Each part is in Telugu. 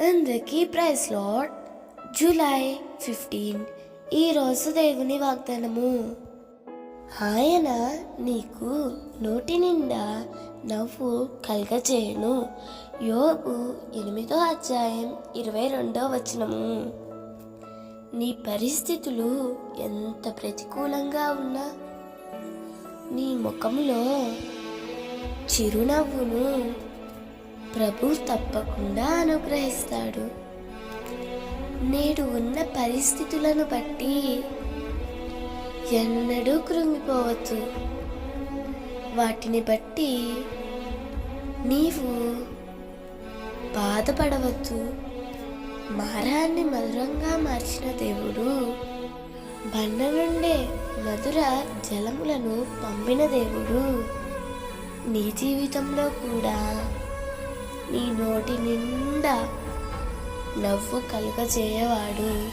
అందరికీ ప్రైస్ లాట్ జూలై ఫిఫ్టీన్ ఈరోజు దేవుని వాగ్దానము. ఆయన నీకు నోటి నిండా నవ్వు కలగజేయను. యోగు ఎనిమిదో అధ్యాయం ఇరవై రెండో వచనము. నీ పరిస్థితులు ఎంత ప్రతికూలంగా ఉన్నా నీ ముఖంలో చిరునవ్వును ప్రభు తప్పకుండా అనుగ్రహిస్తాడు. నేడు ఉన్న పరిస్థితులను బట్టి ఎన్నడూ కృంగిపోవద్దు. వాటిని బట్టి నీవు బాధపడవద్దు. మారాన్ని మధురంగా మార్చిన దేవుడు బండ నుండే మధుర జలములను పంపిన దేవుడు. నీ జీవితంలో కూడా నీ నోటి నిండా నవ్వు కలుగజేయవాడు.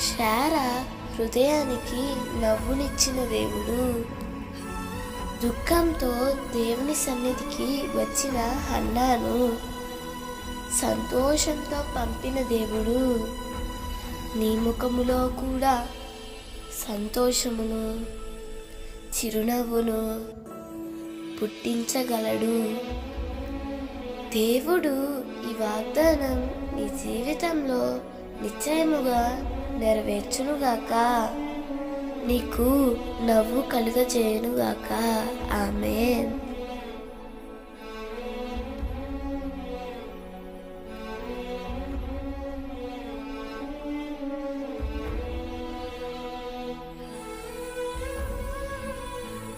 శార హృదయానికి నవ్వునిచ్చిన దేవుడు. దుఃఖంతో దేవుని సన్నిధికి వచ్చిన హన్నాను సంతోషంతో పంపిన దేవుడు. నీ ముఖములో కూడా సంతోషమును చిరునవ్వును పుట్టించగలడు. దేవుడు ఈ వాగ్దానం నీ జీవితంలో నిశ్చయముగా నెరవేర్చునుగాక. నీకు నవ్వు కలుగజేయునుగాక. ఆమెన్.